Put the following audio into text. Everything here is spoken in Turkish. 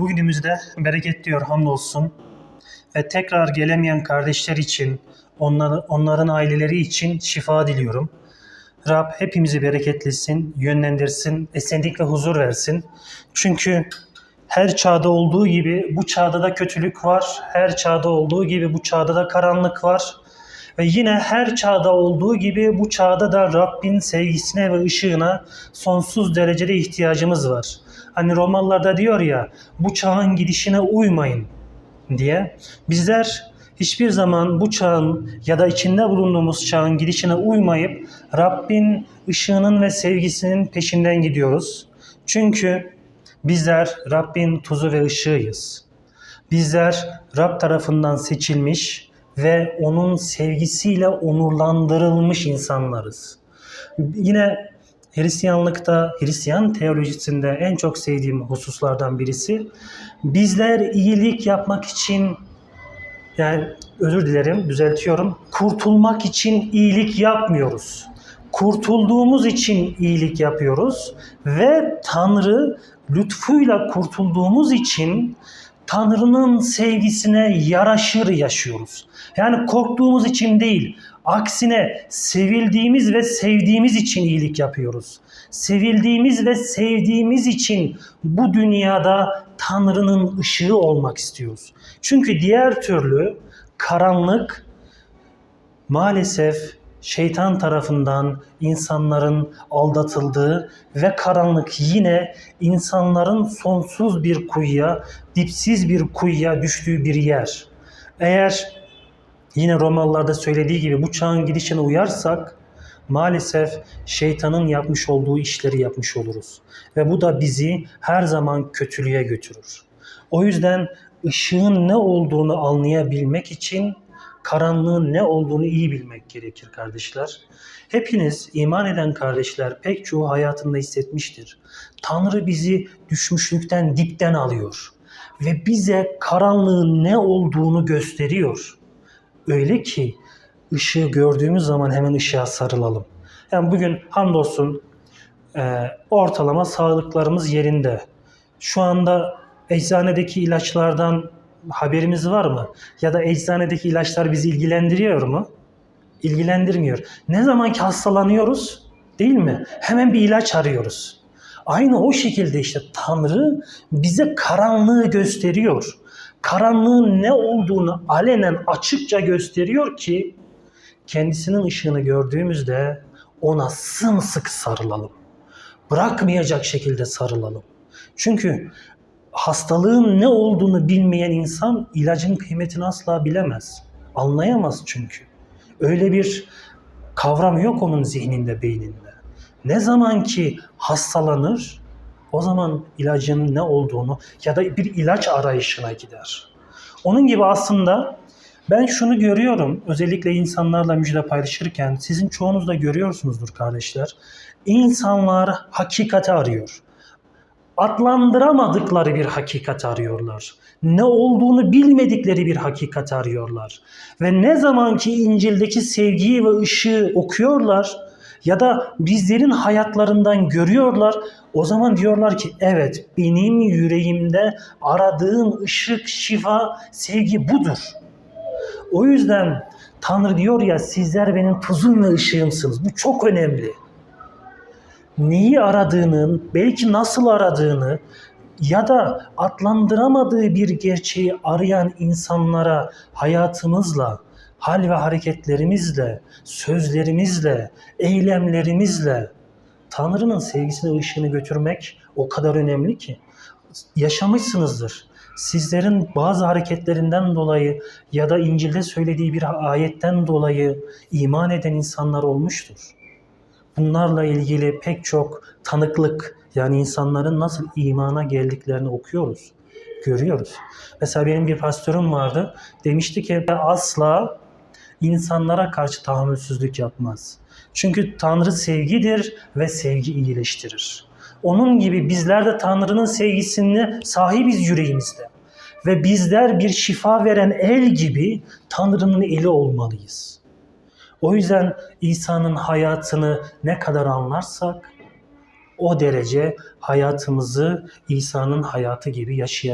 bugünümüzde bereket diyor hamdolsun. Ve tekrar gelemeyen kardeşler için, onları, onların aileleri için şifa diliyorum. Rab hepimizi bereketlesin, yönlendirsin, esenlik ve huzur versin. Çünkü her çağda olduğu gibi bu çağda da kötülük var. Her çağda olduğu gibi bu çağda da karanlık var. Ve yine her çağda olduğu gibi bu çağda da Rabbin sevgisine ve ışığına sonsuz derecede ihtiyacımız var. Hani Romalılarda diyor ya bu çağın gidişine uymayın diye. Bizler hiçbir zaman bu çağın ya da içinde bulunduğumuz çağın gidişine uymayıp Rabbin ışığının ve sevgisinin peşinden gidiyoruz. Çünkü bizler Rabbin tuzu ve ışığıyız. Bizler Rab tarafından seçilmiş ve onun sevgisiyle onurlandırılmış insanlarız. Yine Hristiyanlıkta, Hristiyan teolojisinde en çok sevdiğim hususlardan birisi bizler iyilik yapmak için yani özür dilerim, düzeltiyorum. Kurtulmak için iyilik yapmıyoruz. Kurtulduğumuz için iyilik yapıyoruz ve Tanrı lütfuyla kurtulduğumuz için Tanrı'nın sevgisine yaraşır yaşıyoruz. Yani korktuğumuz için değil, aksine sevildiğimiz ve sevdiğimiz için iyilik yapıyoruz. Sevildiğimiz ve sevdiğimiz için bu dünyada Tanrı'nın ışığı olmak istiyoruz. Çünkü diğer türlü karanlık maalesef şeytan tarafından insanların aldatıldığı ve karanlık yine insanların sonsuz bir kuyuya, dipsiz bir kuyuya düştüğü bir yer. Eğer yine Romalılarda söylediği gibi bu çağın gidişine uyarsak maalesef şeytanın yapmış olduğu işleri yapmış oluruz. Ve bu da bizi her zaman kötülüğe götürür. O yüzden ışığın ne olduğunu anlayabilmek için karanlığın ne olduğunu iyi bilmek gerekir kardeşler. Hepiniz iman eden kardeşler pek çoğu hayatında hissetmiştir. Tanrı bizi düşmüşlükten dipten alıyor ve bize karanlığın ne olduğunu gösteriyor. Öyle ki ışığı gördüğümüz zaman hemen ışığa sarılalım. Yani bugün hamdolsun e, ortalama sağlıklarımız yerinde. Şu anda eczanedeki ilaçlardan haberimiz var mı? Ya da eczanedeki ilaçlar bizi ilgilendiriyor mu? İlgilendirmiyor. Ne zaman ki hastalanıyoruz değil mi? Hemen bir ilaç arıyoruz. Aynı o şekilde işte Tanrı bize karanlığı gösteriyor. Karanlığın ne olduğunu alenen açıkça gösteriyor ki kendisinin ışığını gördüğümüzde ona sımsıkı sarılalım. Bırakmayacak şekilde sarılalım. Çünkü hastalığın ne olduğunu bilmeyen insan ilacın kıymetini asla bilemez. Anlayamaz çünkü. Öyle bir kavram yok onun zihninde, beyninde. Ne zaman ki hastalanır, o zaman ilacın ne olduğunu ya da bir ilaç arayışına gider. Onun gibi aslında ben şunu görüyorum, özellikle insanlarla müjde paylaşırken sizin çoğunuz da görüyorsunuzdur kardeşler. İnsanlar hakikati arıyor adlandıramadıkları bir hakikat arıyorlar. Ne olduğunu bilmedikleri bir hakikat arıyorlar. Ve ne zamanki İncil'deki sevgiyi ve ışığı okuyorlar ya da bizlerin hayatlarından görüyorlar, o zaman diyorlar ki evet benim yüreğimde aradığım ışık, şifa, sevgi budur. O yüzden Tanrı diyor ya sizler benim tuzum ve ışığımsınız. Bu çok önemli neyi aradığının, belki nasıl aradığını ya da adlandıramadığı bir gerçeği arayan insanlara hayatımızla, hal ve hareketlerimizle, sözlerimizle, eylemlerimizle Tanrı'nın sevgisini, ışığını götürmek o kadar önemli ki. Yaşamışsınızdır. Sizlerin bazı hareketlerinden dolayı ya da İncil'de söylediği bir ayetten dolayı iman eden insanlar olmuştur bunlarla ilgili pek çok tanıklık yani insanların nasıl imana geldiklerini okuyoruz, görüyoruz. Mesela benim bir pastörüm vardı. Demişti ki asla insanlara karşı tahammülsüzlük yapmaz. Çünkü Tanrı sevgidir ve sevgi iyileştirir. Onun gibi bizler de Tanrı'nın sevgisini sahibiz yüreğimizde. Ve bizler bir şifa veren el gibi Tanrı'nın eli olmalıyız. O yüzden İsa'nın hayatını ne kadar anlarsak o derece hayatımızı İsa'nın hayatı gibi yaşayabiliriz.